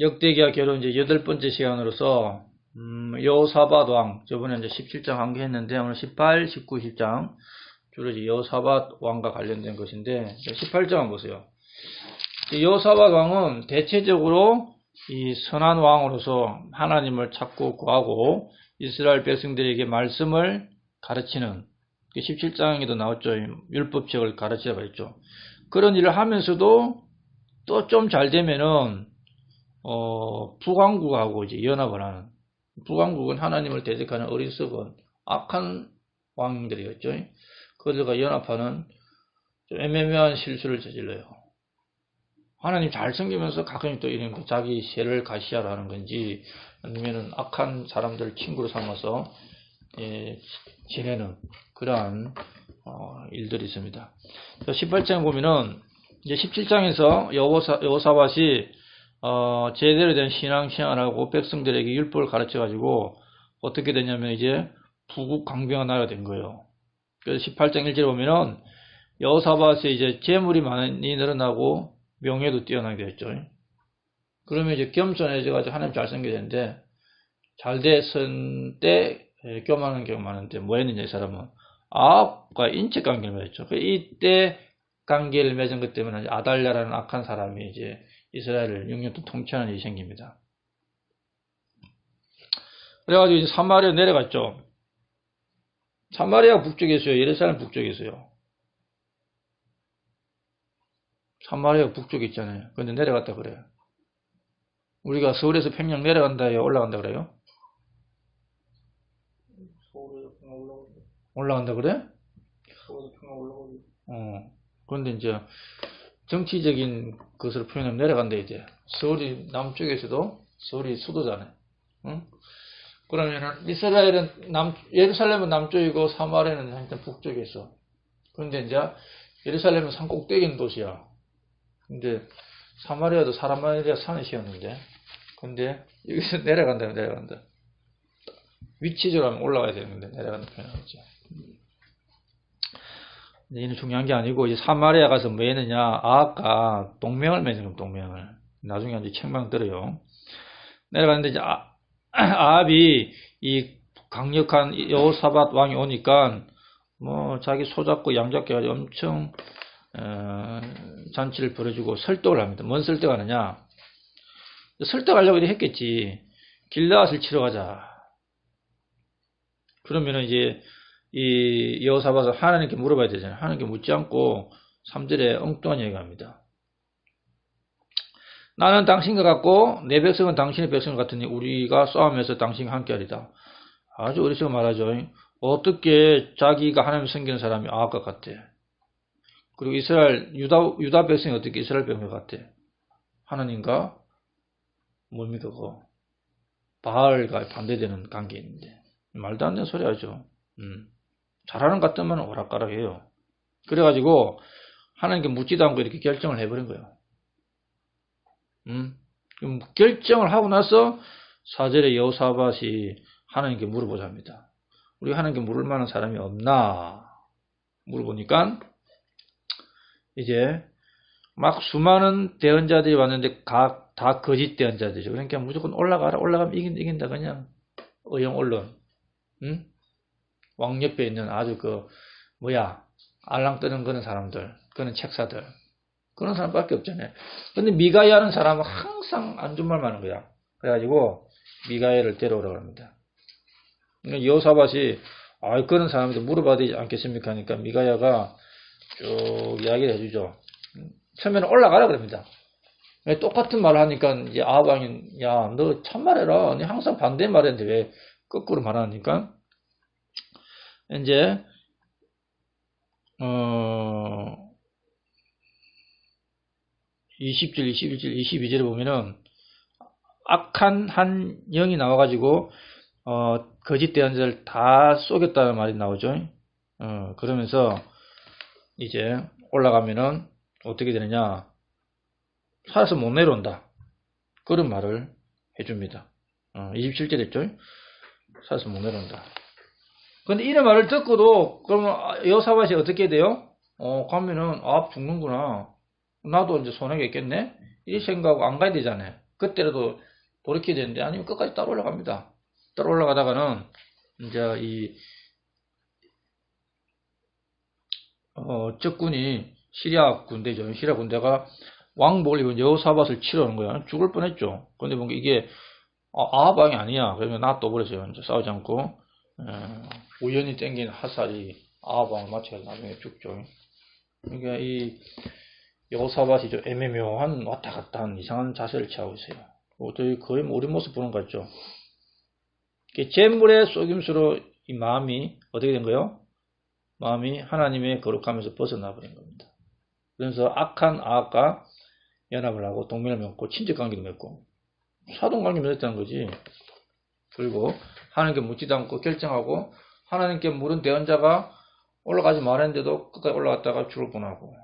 역대기와 결혼 이제 여덟 번째 시간으로서 음, 여호사밧 왕 저번에 이제 17장 한개 했는데 오늘 18, 19, 10장 주로 이제 여호사밧 왕과 관련된 것인데 18장 한번 보세요. 여호사밧 왕은 대체적으로 이 선한 왕으로서 하나님을 찾고 구하고 이스라엘 백성들에게 말씀을 가르치는 17장에도 나왔죠. 율법책을 가르치라 그랬죠. 그런 일을 하면서도 또 좀 잘 되면은 어, 북왕국하고 이제 연합을 하는 북왕국은 하나님을 대적하는 어리석은 악한 왕들이었죠. 그들과 연합하는 좀 애매모호한 실수를 저질러요. 하나님 잘 섬기면서 가끔씩 또 이런 거 자기 세를 가시하라 하는 건지 아니면은 악한 사람들을 친구로 삼아서 예, 지내는 그러한 어, 일들이 있습니다. 18장 보면은 이제 17장에서 여호사, 여호사밭이 어, 제대로 된 신앙 생활하고 백성들에게 율법을 가르쳐 가지고 어떻게 되냐면 이제 부국 강병한 나라가 된 거예요. 그래서 18장 1절에 보면은 여호사밭이 이제 재물이 많이 늘어나고 명예도 뛰어나게 됐죠. 그러면 이제 겸손해져 가지고 하나님 잘 섬겨야 되는데 잘 됐을 때 교만한 경우 많은데 뭐 했느냐 이 사람은 아합과 인체 관계를 맺었죠. 그 이때 관계를 맺은 것 때문에 아달랴라는 악한 사람이 이제 이스라엘을 6년 동안 통치하는 일이 생깁니다. 그래가지고 이제 사마리아 내려갔죠. 사마리아 북쪽에 있어요. 예루살렘 북쪽에 있어요. 사마리아 북쪽에 있잖아요. 근데 내려갔다 그래요. 우리가 서울에서 평양 내려간다 해요. 올라간다 그래요? 서울에서 평양 올라가고 올라간다 그래? 서울에서 평양 올라가고 어. 그런데 이제 정치적인 것을 표현하면 내려간다 이제. 서울이 남쪽에서도 서울이 수도잖아요. 응? 그러면은 이스라엘은 남 예루살렘은 남쪽이고 사마리아는 한편 북쪽에 있어. 그런데 이제 예루살렘은 산 꼭대기 있는 도시야. 근데 사마리아도 사마리아 산이 시였는데 근데 여기서 내려간다 내려간다. 위치적으로 하면 올라가야 되는데 내려간다 표현하죠. 이는 중요한 게 아니고 이제 사마리아 가서 뭐 했느냐? 아합과 동맹을 맺는 겁니다 동맹을. 나중에 이제 책망 들어요. 내려갔는데 이제 아, 아합이 이 강력한 여호사밧 왕이 오니까 뭐 자기 소잡고 양잡고 엄청 어, 잔치를 벌여주고 설득을 합니다. 뭔 설득 하느냐? 설득하려고 이렇게 했겠지. 길라앗을 치러 가자. 그러면은 이제 이 여호사밧은 하나님께 물어봐야 되잖아요. 하나님께 묻지 않고 3절에 엉뚱한 얘기를 합니다. 나는 당신과 같고 내 백성은 당신의 백성 같으니 우리가 싸움에서 당신과 함께하리다. 아주 어리석은 말하죠. 어떻게 자기가 하나님 섬기는 사람이 아합과 같대. 그리고 이스라엘 유다 유다 백성이 어떻게 이스라엘 백성 같대. 하나님과 뭡니까 그거 바알과 반대되는 관계인데 말도 안 되는 소리 하죠. 음. 잘하는 것 같으면 오락가락해요. 그래가지고 하나님께 묻지도 않고 이렇게 결정을 해버린 거예요. 음? 결정을 하고 나서 사절의 여호사밭이 하나님께 물어보자 합니다. 우리 하나님께 물을 만한 사람이 없나? 물어보니까 이제 막 수많은 대언자들이 왔는데 각 다 거짓 대언자들이죠. 그러니까 무조건 올라가라 올라가면 이긴, 이긴다 그냥 의형 언론 응? 왕 옆에 있는 아주 그 뭐야 알랑 뜨는 그런 사람들 그런 책사들 그런 사람밖에 없잖아요. 근데 미가야는 사람은 항상 안 좋은 말만 하는 거야. 그래가지고 미가야를 데려오라고 합니다. 여사밭이 아 그런 사람한테 물어봐야 되지 않겠습니까? 하니까 미가야가 쭉 이야기를 해주죠. 처음에는 올라가라 그럽니다. 똑같은 말을 하니까 아방이 야너 참말해라. 너 항상 반대 말했는데 왜 거꾸로 말하니까 이제 어 20절, 21절, 22절에 보면은 악한 한 영이 나와가지고 어, 거짓 대언자를 다 쏘겠다는 말이 나오죠. 어, 그러면서 이제 올라가면은 어떻게 되느냐 살아서 못 내려온다. 그런 말을 해줍니다. 어, 27절 했죠. 살아서 못 내려온다. 근데 이런 말을 듣고도 그러면 여사밭이 어떻게 돼요? 어 가면은 아 죽는구나. 나도 이제 손해가 있겠네. 이 생각하고 안 가야 되잖아요. 그때라도 돌이켜야 되는데 아니면 끝까지 따로 올라갑니다. 따로 올라가다가는 이제 이 어, 적군이 시리아 군대죠. 시리아 군대가 왕복을 입은 여호사밧을 치러오는 거야. 죽을 뻔했죠. 근데 뭔가 이게 아, 아합왕이 아니야. 그러면 놔둬버렸어요. 싸우지 않고 어, 우연히 땡긴 화살이 아합왕을 맞춰서 나중에 죽죠. 그러니까 이 여호사밧이 좀 애매묘한 왔다 갔다 하는 이상한 자세를 취하고 있어요. 어떻게 거의 뭐 우리 모습 보는 것 같죠. 재물의 속임수로 이 마음이 어떻게 된 거예요? 마음이 하나님의 거룩함에서 벗어나 버린 겁니다. 그래서 악한 아합과 연합을 하고 동맹을 맺고 친척 관계도 맺고 사돈 관계 맺었다는 거지. 그리고 하나님께 묻지도 않고 결정하고 하나님께 물은 대언자가 올라가지 말았는데도 끝까지 올라갔다가 죽을 뻔하고.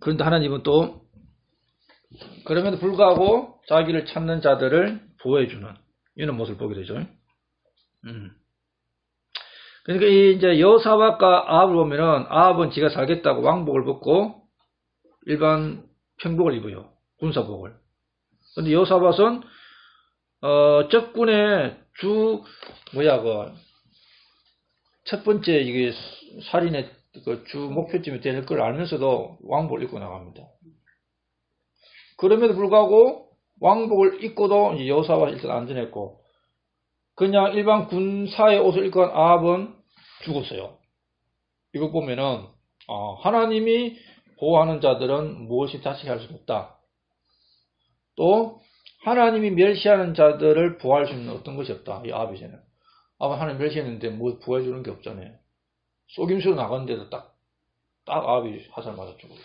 그런데 하나님은 또 그럼에도 불구하고 자기를 찾는 자들을 보호해주는 이런 모습을 보게 되죠. 음. 그러니까 이 이제 여사박과 아합을 보면은 아합은 지가 살겠다고 왕복을 벗고 일반 평복을 입어요. 군사복을. 근데 여사밭은 어, 적군의 주 뭐야 그 첫 번째 이게 살인의 그 주 목표점이 될 걸 알면서도 왕복을 입고 나갑니다. 그럼에도 불구하고 왕복을 입고도 여호사밧이 일단 안전했고 그냥 일반 군사의 옷을 입고 간 아합은 죽었어요. 이거 보면은 어, 하나님이 보호하는 자들은 무엇이 자식할 수 없다. 또 하나님이 멸시하는 자들을 보호할 수 있는 어떤 것이 없다. 이 아합이잖아요. 아합 하나님 멸시했는데 뭐 보호해 주는 게 없잖아요. 속임수로 나갔는데도 딱, 딱 아합이 화살 맞아 죽어요.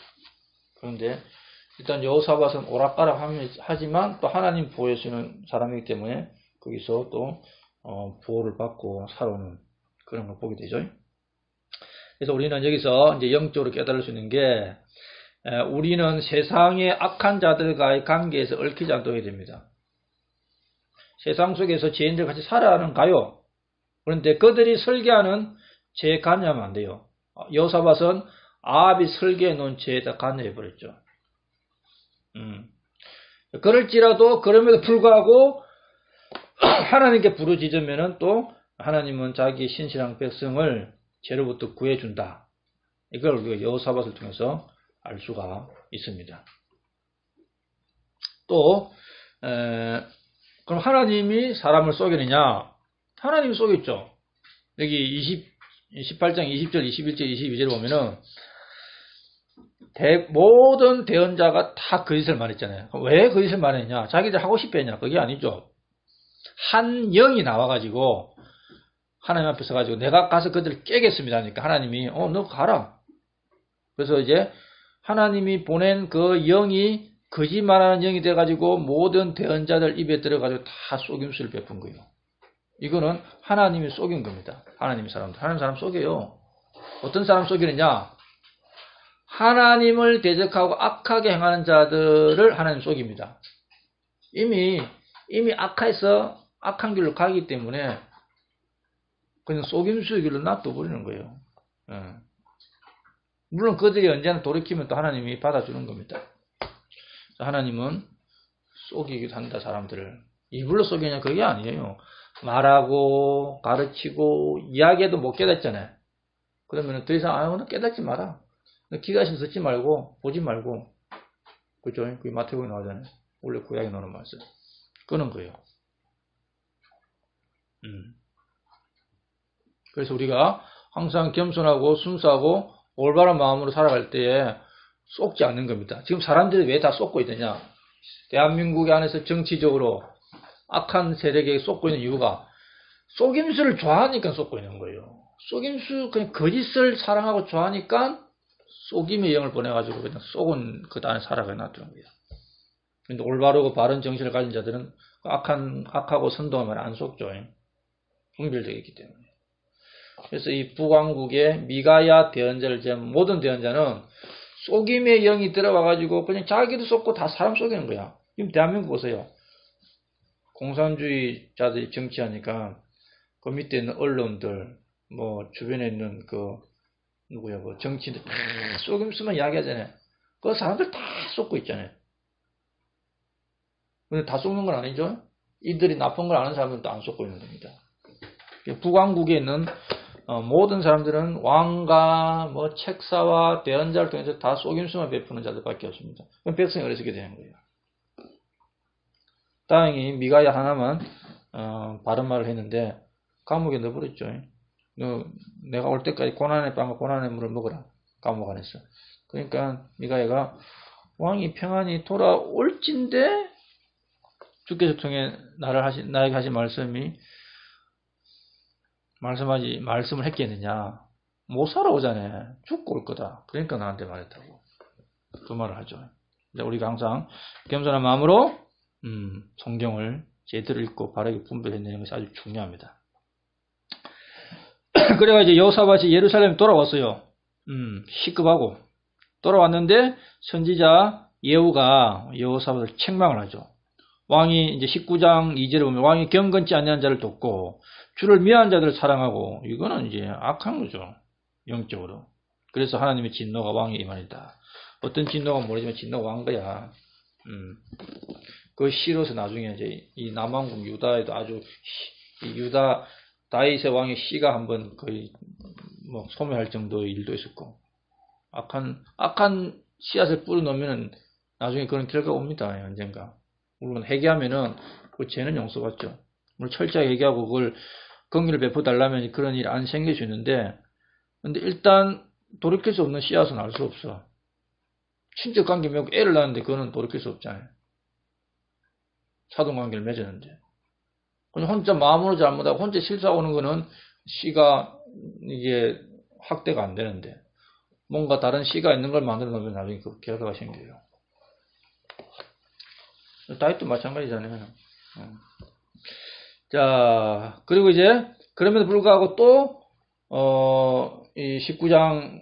그런데 일단 여호사밧은 오락가락 하지만 또 하나님 보호해 주는 사람이기 때문에 거기서 또 어, 보호를 받고 살아오는 그런 걸 보게 되죠. 그래서 우리는 여기서 이제 영적으로 깨달을 수 있는 게 에, 우리는 세상의 악한 자들과의 관계에서 얽히지 않도록 해야 됩니다. 세상 속에서 죄인들 같이 살아가는 가요. 그런데 그들이 설계하는 죄에 관여하면 안 돼요. 여호사밧은 아합이 설계해 놓은 죄에다 관여해 버렸죠. 음. 그럴지라도 그럼에도 불구하고 하나님께 부르짖으면은 또 하나님은 자기 신실한 백성을 죄로부터 구해준다. 이걸 우리가 여호사밧을 통해서 알 수가 있습니다. 또 에, 그럼 하나님이 사람을 속이느냐? 하나님이 속였죠. 여기 20, 18장 20절, 21절, 22절 보면은 대, 모든 대언자가 다 거짓을 말했잖아요. 왜 거짓을 말했냐? 자기들 하고 싶어 했냐? 그게 아니죠. 한 영이 나와가지고 하나님 앞에 서가지고 내가 가서 그들을 깨겠습니다. 하니까 하나님이 어, 너 가라. 그래서 이제 하나님이 보낸 그 영이 거짓말하는 영이 돼가지고 모든 대언자들 입에 들어가지고 다 속임수를 베푼 거예요. 이거는 하나님이 속인 겁니다. 하나님의 사람들. 하나님 사람 속여요. 어떤 사람 속이느냐? 하나님을 대적하고 악하게 행하는 자들을 하나님 속입니다. 이미, 이미 악해서 악한 길로 가기 때문에 그냥 속임수의 길로 놔둬버리는 거예요. 예. 물론 그들이 언제나 돌이키면 또 하나님이 받아주는 겁니다. 하나님은 속이기도 한다, 사람들을. 입으로 속이냐, 그게 아니에요. 말하고, 가르치고, 이야기해도 못 깨닫잖아요. 그러면 더 이상, 아유, 너 깨닫지 마라. 기가심 듣지 말고, 보지 말고. 그죠? 그게 마태복에 나오잖아요. 원래 구약에 나오는 말씀. 끄는 거예요. 음. 그래서 우리가 항상 겸손하고 순수하고 올바른 마음으로 살아갈 때에 쏟지 않는 겁니다. 지금 사람들이 왜 다 쏟고 있느냐? 대한민국 안에서 정치적으로 악한 세력에게 쏟고 있는 이유가 속임수를 좋아하니까 쏟고 있는 거예요. 속임수, 그냥 거짓을 사랑하고 좋아하니까 속임의 영을 보내가지고 그냥 속은 그 안에 살아가 놔두는 거예요. 근데 올바르고 바른 정신을 가진 자들은 악한, 악하고 선동하면 안 속죠. 분별되어 있기 때문에. 그래서 이 북왕국의 미가야 대언자를 제한 모든 대언자는 속임의 영이 들어와가지고 그냥 자기도 속고 다 사람 속이는 거야. 지금 대한민국 보세요. 공산주의자들이 정치하니까 그 밑에 있는 언론들, 뭐 주변에 있는 그 누구야, 그 정치인들 다 속임수만 이야기하잖아요. 그 사람들 다 속고 있잖아요. 근데 다 속는 건 아니죠. 이들이 나쁜 걸 아는 사람들도 안 속고 있는 겁니다. 북왕국에 있는 어, 모든 사람들은 왕과 뭐 책사와 대언자를 통해서 다 속임수만 베푸는 자들밖에 없습니다. 그럼 백성이 어리석게 되는 거예요. 다행히 미가야 하나만 어, 바른 말을 했는데 감옥에 넣어버렸죠. 너 내가 올 때까지 고난의 빵과 고난의 물을 먹어라. 감옥 안에서. 그러니까 미가야가 왕이 평안히 돌아올진데 주께서 통해 나를 하신 나에게 하신 말씀이 말씀하지 말씀을 했겠느냐. 못 살아오잖아. 죽고 올 거다. 그러니까 나한테 말했다고. 그 말을 하죠. 이제 우리가 항상 겸손한 마음으로 음, 성경을 제대로 읽고 바르게 분별해내는 것이 아주 중요합니다. 그래가 이제 여호사밭이 예루살렘에 돌아왔어요. 음, 시급하고. 돌아왔는데 선지자 예후가 여호사밭을 책망을 하죠 왕이 이제 19장 2절에 보면 왕이 경건치 아니한 자를 돕고 주를 미워한 자들을 사랑하고 이거는 이제 악한 거죠. 영적으로. 그래서 하나님의 진노가 왕에 임하니다. 어떤 진노가 모르지만 진노가 왕 거야. 음. 그 시로서 나중에 이제 이 남왕국 유다에도 아주 이 유다 다윗의 왕의 씨가 한번 거의 뭐 소멸할 정도의 일도 있었고 악한 악한 씨앗을 뿌려 놓으면 나중에 그런 결과가 옵니다. 언젠가. 물론 회개하면은 그 죄는 용서받죠. 물론 철저하게 회개하고 그걸 긍휼을 베풀어 달라면 그런 일안 있는데 근데 일단 돌이킬 수 없는 씨앗은 알 수 없어. 친척 관계 맺고 애를 낳는데 그거는 돌이킬 수 없잖아요. 사돈 관계를 맺었는데. 그냥 혼자 마음으로 잘못하고 혼자 실수하는 거는 씨가 이게 확대가 안 되는데 뭔가 다른 씨가 있는 걸 만들어 놓으면 나중에 그 결과가 생겨요. 다이도 마찬가지잖아요. 어. 자, 그리고 이제, 그럼에도 불구하고 또, 어, 이 19장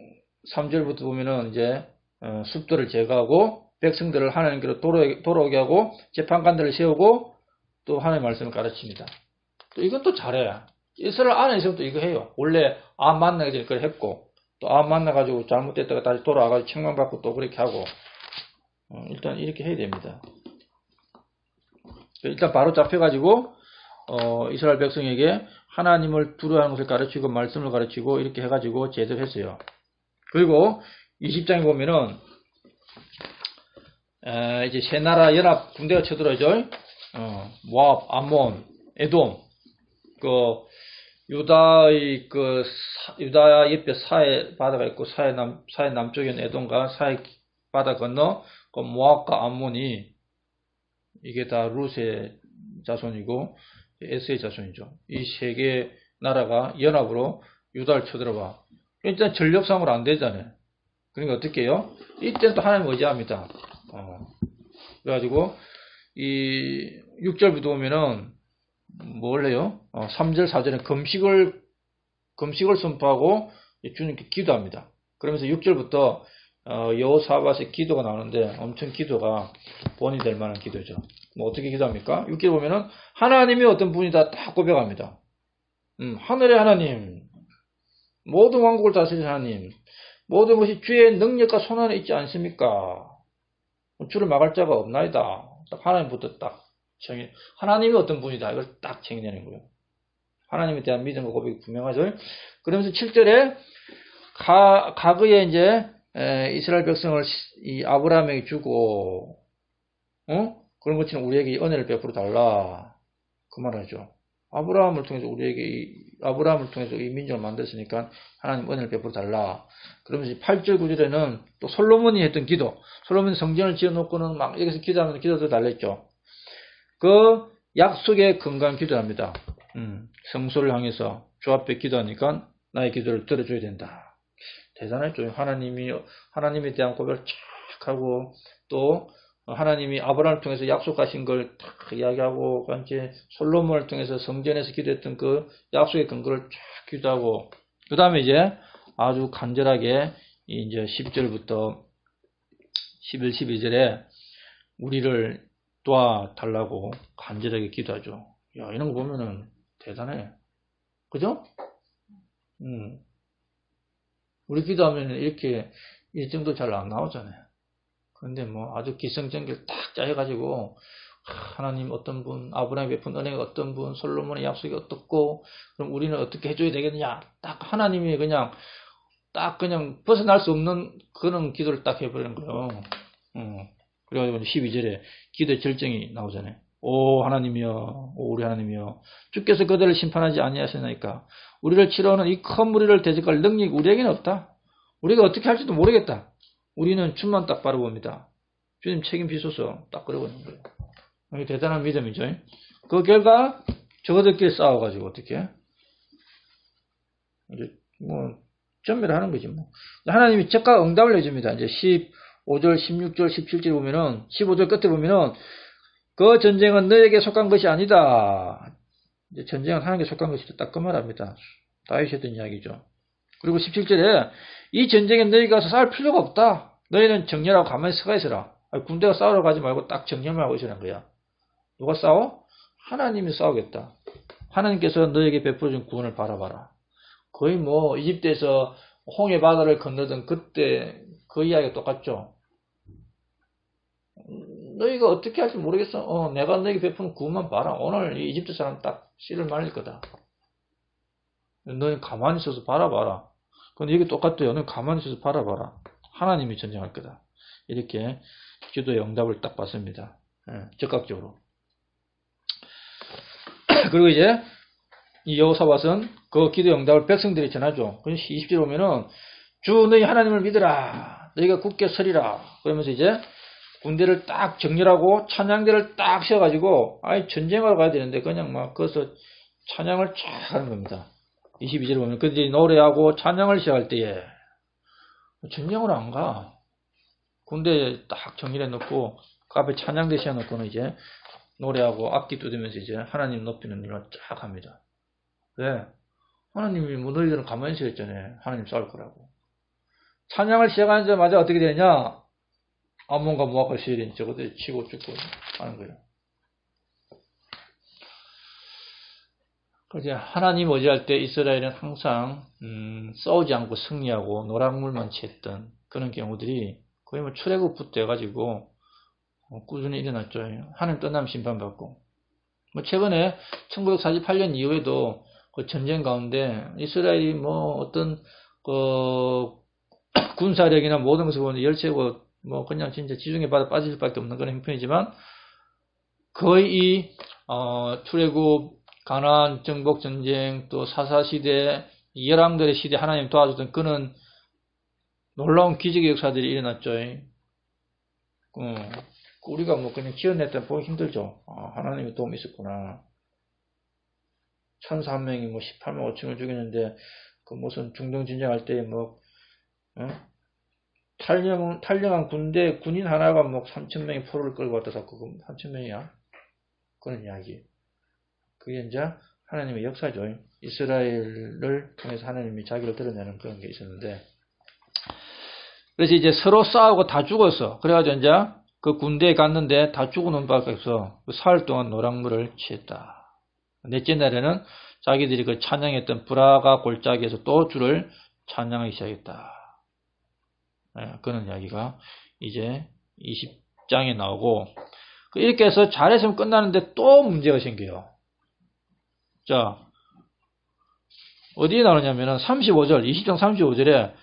3절부터 보면은 이제, 어, 숲들을 제거하고, 백성들을 하나님께로 돌아 오게 하고, 재판관들을 세우고, 또 하나님의 말씀을 가르칩니다. 또 이건 또 잘해. 이스라엘 안에서 또 이거 해요. 원래 암 만나기 전에 그걸 했고, 또암 만나가지고 잘못됐다가 다시 돌아와가지고 책망받고 또 그렇게 하고, 어, 일단 이렇게 해야 됩니다. 일단 바로 잡혀가지고 어, 이스라엘 백성에게 하나님을 두려워하는 것을 가르치고 말씀을 가르치고 이렇게 해가지고 제접했어요. 그리고 20장에 보면은 에, 이제 세 나라 연합 군대가 쳐들어죠. 어, 모압, 암몬, 에돔, 그 유다의 그 사, 유다 옆에 사해 바다가 있고 사해 남 사해 남쪽에 있는 에돔과 사해 바다 건너 그 모압과 암몬이 이게 다 루스의 자손이고 에스의 자손이죠. 이 세개 나라가 연합으로 유다를 쳐들어봐. 일단 전력상으로 안 되잖아요. 그러니까 어떻게 해요? 이때는 또 하나님 의지합니다. 어. 그래가지고 이 6절부터 보면은 뭘래요? 어, 3절 4절에 금식을 금식을 선포하고 주님께 기도합니다. 그러면서 6절부터 어, 여호사밧의 기도가 나오는데 엄청 기도가 본이 될 만한 기도죠. 뭐 어떻게 기도합니까? 6절 보면은 하나님이 어떤 분이다 딱 고백합니다. 음, 하늘의 하나님, 모든 왕국을 다스리는 하나님, 모든 것이 주의 능력과 손 안에 있지 않습니까? 주를 막을 자가 없나이다. 딱 하나님부터 딱 정해. 하나님이 어떤 분이다. 이걸 딱 정의내는 거예요. 하나님에 대한 믿음과 고백이 분명하죠. 그러면서 7절에 가, 가그에 이제 에, 이스라엘 백성을 이 아브라함에게 주고 어? 그런 것처럼 우리에게 은혜를 베풀어 달라 그 말하죠. 아브라함을 통해서 우리에게 아브라함을 통해서 이 민족을 만들었으니까 하나님 은혜를 베풀어 달라. 그러면서 8절 9절에는 또 솔로몬이 했던 기도, 솔로몬이 성전을 지어 놓고는 막 여기서 기도하면서 기도도 달랬죠. 그 약속의 근간 기도합니다. 음, 성소를 향해서 주 앞에 기도하니까 나의 기도를 들어줘야 된다. 대단했죠. 하나님이 하나님에 대한 고백을 쫙 하고 또 하나님이 아브라함을 통해서 약속하신 걸 딱 이야기하고 이제 솔로몬을 통해서 성전에서 기도했던 그 약속의 근거를 쫙 기도하고 그 다음에 이제 아주 간절하게 이제 10절부터 11, 12절에 우리를 도와달라고 간절하게 기도하죠. 야, 이런 거 보면은 대단해. 그죠? 음. 우리 기도하면 이렇게 이 정도 잘 안 나오잖아요. 근데 뭐 아주 기성전결 딱 짜여가지고 하나님 어떤 분, 아브라함이 베푼 은혜가 어떤 분, 솔로몬의 약속이 어떻고, 그럼 우리는 어떻게 해줘야 되겠느냐? 딱 하나님이 그냥, 딱 그냥 벗어날 수 없는 그런 기도를 딱 해버리는 거예요. 어. 그래가지고 12절에 기도의 절정이 나오잖아요. 오 하나님이여, 오 우리 하나님이여, 주께서 그들을 심판하지 아니하시나이까. 우리를 치러오는 이 큰 무리를 대적할 능력이 우리에게는 없다. 우리가 어떻게 할지도 모르겠다. 우리는 춤만 딱 바라봅니다. 주님 책임지소서 딱 그러고 있는 거예요. 이게 대단한 믿음이죠. 그 결과 저거들끼리 싸워가지고 어떻게 이제 뭐 전멸하는 거지 뭐. 하나님이 즉각 응답을 해줍니다. 이제 15절, 16절, 17절 보면은 15절 끝에 보면은 그 전쟁은 너에게 속한 것이 아니다. 이제 전쟁은 하나님께 속한 것이다. 딱 그 말합니다. 다윗이 했던 이야기죠. 그리고 17절에 이 전쟁에 너희가 가서 싸울 필요가 없다. 너희는 정렬하고 가만히 서가 있어라. 군대가 싸우러 가지 말고 딱 정렬만 하고 있으라는 거야. 누가 싸워? 하나님이 싸우겠다. 하나님께서 너에게 베풀어준 구원을 바라봐라. 거의 뭐 이집트에서 홍해 바다를 건너던 그때 그 이야기가 똑같죠. 음, 너희가 어떻게 할지 모르겠어. 어, 내가 너에게 베푸는 구원만 봐라. 오늘 이 이집트 사람 딱 씨를 말릴 거다. 너희 가만히 있어서 바라봐라. 근데 이게 똑같아요. 너희 가만히 있어서 바라봐라. 하나님이 전쟁할 거다. 이렇게 기도의 응답을 딱 받습니다. 예, 적극적으로. 그리고 이제 이 여호사밧은 그 기도의 응답을 백성들이 전하죠. 그래서 20절 보면은 주 너희 하나님을 믿으라. 너희가 굳게 서리라. 그러면서 이제 군대를 딱 정렬하고 찬양대를 딱 세워가지고 아예 전쟁하러 가야 되는데 그냥 막 거기서 찬양을 쫙 하는 겁니다. 22절 보면 그들이 노래하고 찬양을 시작할 때에 전쟁으로 안 가. 군대 딱 정렬해 놓고 그 앞에 찬양대 세워 놓고는 이제 노래하고 악기 두드면서 이제 하나님 높이는 일을 쫙 합니다. 왜? 하나님이 뭐 너희들은 가만히 있어 있잖아요. 하나님 싸울 거라고. 찬양을 시작하자마자 어떻게 되냐? 아몬과 모압과 시린 저것들이 치고 죽고 하는 거예요. 그래서 하나님 어지할 때 이스라엘은 항상 음, 싸우지 않고 승리하고 노랑물만 취했던 그런 경우들이 거의 뭐 출애굽부터 해가지고 어, 꾸준히 일어났죠. 하나님 떠나면 심판받고. 뭐 최근에 1948년 이후에도 그 전쟁 가운데 이스라엘이 뭐 어떤 그 군사력이나 모든 것을 보면 열세고 뭐 그냥 진짜 지중해 바다 빠질 수밖에 없는 그런 형편이지만 거의 이 어, 출애굽 가나안 정복 전쟁 또 사사 시대 열왕들의 시대 하나님 도와줬던 그는 놀라운 기적의 역사들이 일어났죠. 어, 우리가 뭐 그냥 지어냈다 보기 힘들죠. 아, 하나님의 도움이 있었구나. 천사 한 명이 뭐 18만 5천을 죽였는데 그 무슨 중동 전쟁할 때뭐 어? 탈령 탈령한 군대 군인 하나가 뭐 3천 명의 포로를 끌고 왔다 잡고 그 3천 명이야. 그런 이야기. 그게 이제 하나님의 역사죠. 이스라엘을 통해서 하나님이 자기를 드러내는 그런 게 있었는데 그래서 이제 서로 싸우고 다 죽었어. 그래가지고 이제 그 군대에 갔는데 다 죽어놓은 밖에 없어. 그 사흘 동안 노랑물을 취했다. 넷째 날에는 자기들이 그 찬양했던 브라가 골짜기에서 또 주를 찬양하기 시작했다. 네, 그런 이야기가 이제 20장에 나오고 그 이렇게 해서 잘했으면 끝나는데 또 문제가 생겨요. 자, 어디에 나오냐면은 35절, 20장 35절에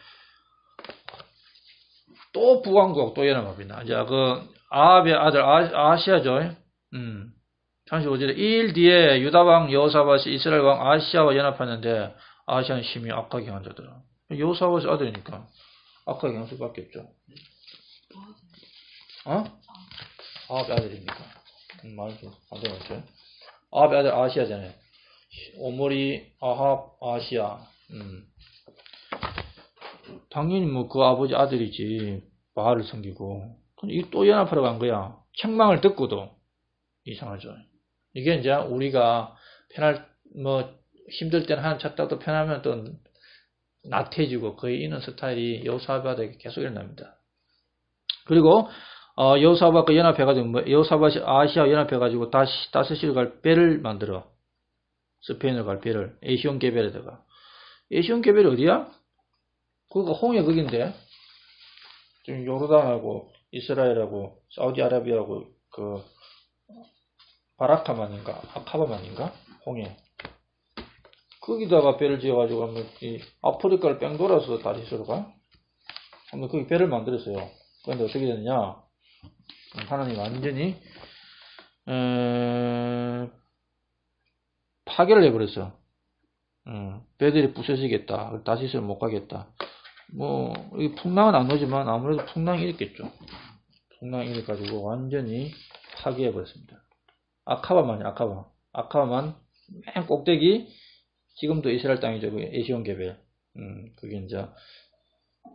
또 부왕국 또 일어납니다. 이제 그 아합의 아들 아, 아시아죠. 음. 35절에 2일 뒤에 유다왕 여호사밧이 이스라엘 왕 아시아와 연합하는데 아시아는 심히 악하게 한 자더라. 여호사밧의 아들이니까 악하게 한 수밖에 없죠. 어? 아합의 아들이니까. 음, 말좀 안 되겠죠. 아합의 아들 아시아잖아요. 오모리, 아합, 아시아. 음. 당연히 뭐 그 아버지 아들이지. 바알을 섬기고. 이또 연합하러 간 거야. 책망을 듣고도 이상하죠. 이게 이제 우리가 편할 뭐 힘들 때는 하나 찾다 또 편하면 또 나태해지고 거의 이런 스타일이 여호사밧에게 계속 일어납니다. 그리고 어, 여호사밧과 연합해가지고 뭐 여호사밧이 아시아 연합해가지고 다시 다스시로 갈 배를 만들어. 스페인으로 갈 배를. 에시온 개별에다가. 에시온 개별이 어디야? 그거 홍해 거긴데. 지금 요르단하고 이스라엘하고 사우디아라비아하고 그 바라카만인가? 아카바만인가? 홍해 거기다가 배를 지어가지고 하면 이 아프리카를 뺑 돌아서 다시스로 가? 근데 거기 배를 만들었어요. 그런데 어떻게 됐느냐? 하나님 완전히 에, 파괴를 해버렸어. 음, 배들이 부서지겠다. 다시스를 못 가겠다. 뭐, 이 풍랑은 안 오지만 아무래도 풍랑이 일겠죠. 풍랑이 일가지고 완전히 파괴해버렸습니다. 아카바만이 아카바. 아카바만 맨 꼭대기 지금도 이스라엘 땅이죠. 그 에시온 개별. 음, 그게 이제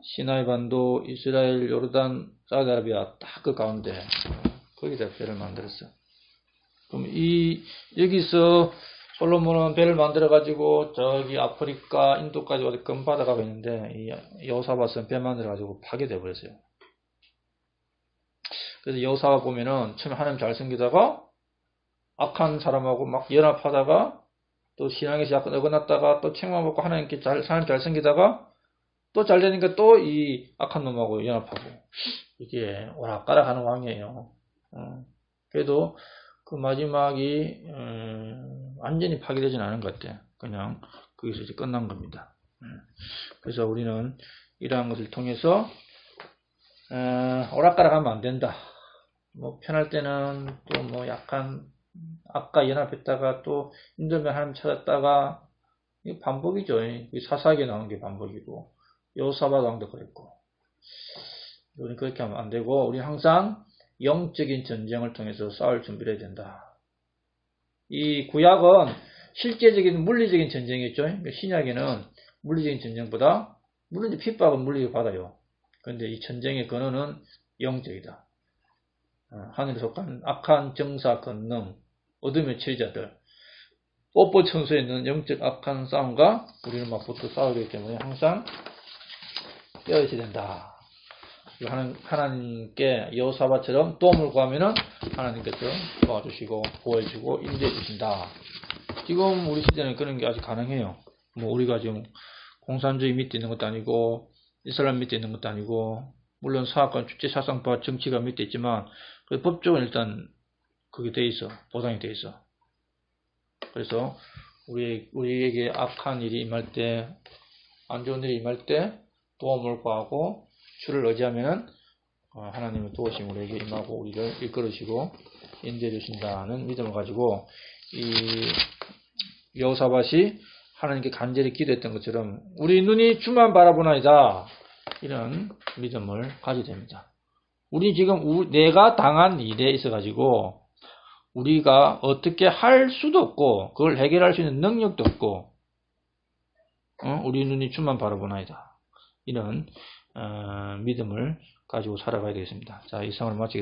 시나이 반도, 이스라엘, 요르단, 사우디아라비아 딱 그 가운데 거기다 배를 만들었어. 그럼 이 여기서 솔로몬은 배를 만들어 가지고 저기 아프리카, 인도까지 어디 금 바다 가고 있는데 이 여호사밧은 배 만들어 가지고 파괴돼 버렸어요. 그래서 여호사밧 보면은 처음에 하나님 잘생기다가 악한 사람하고 막 연합하다가 또 신앙에서 약간 어긋났다가 또 책망 받고 하나님께 잘, 사람 잘 생기다가 또 잘 되니까 또 이 악한 놈하고 연합하고 이게 오락가락 하는 왕이에요. 어, 그래도 그 마지막이 음, 완전히 파괴되진 않은 것 같아. 그냥 거기서 이제 끝난 겁니다. 음, 그래서 우리는 이러한 것을 통해서 어, 오락가락 하면 안 된다. 뭐 편할 때는 또 뭐 약간 아까 연합했다가 또 힘들면 하나님 찾았다가 이 반복이죠. 이 사사기에 나오는 게 반복이고 요사바 왕도 그랬고 우리 그렇게 하면 안 되고 우리 항상 영적인 전쟁을 통해서 싸울 준비를 해야 된다. 이 구약은 실제적인 물리적인 전쟁이었죠. 그러니까 신약에는 물리적인 전쟁보다 물론 이제 핍박은 물리적으로 받아요. 그런데 이 전쟁의 근원은 영적이다. 어, 하늘에 속한 악한 정사 권능, 어둠의 체자들, 뽀뽀 천수에 있는 영적 악한 싸움과 우리는 막 붙어 싸우기 때문에 항상 깨어있어야 된다. 하나님, 하나님께 여호사바처럼 도움을 구하면은 하나님께서 도와주시고 보호해주고 인도해 주신다. 지금 우리 시대는 그런 게 아직 가능해요. 뭐 우리가 지금 공산주의 밑에 있는 것도 아니고 이슬람 밑에 있는 것도 아니고 물론 사학과 주체 사상파 정치가 밑에 있지만 그 법적은 일단 그게 돼 있어 보장이 돼 있어. 그래서 우리 우리에게 악한 일이 임할 때 안 좋은 일이 임할 때 도움을 구하고 주를 의지하면은 어, 하나님의 도우심 우리에게 임하고 우리를 이끌으시고 인도해 주신다는 믿음을 가지고 이 여호사밭이 하나님께 간절히 기도했던 것처럼 우리 눈이 주만 바라보나이다 이런 믿음을 가지게 됩니다. 우리 지금 우- 내가 당한 일에 있어 가지고 우리가 어떻게 할 수도 없고 그걸 해결할 수 있는 능력도 없고 어? 우리 눈이 주만 바라보나이다 이런 어, 믿음을 가지고 살아가야 되겠습니다. 자 이상을 마치겠습니다.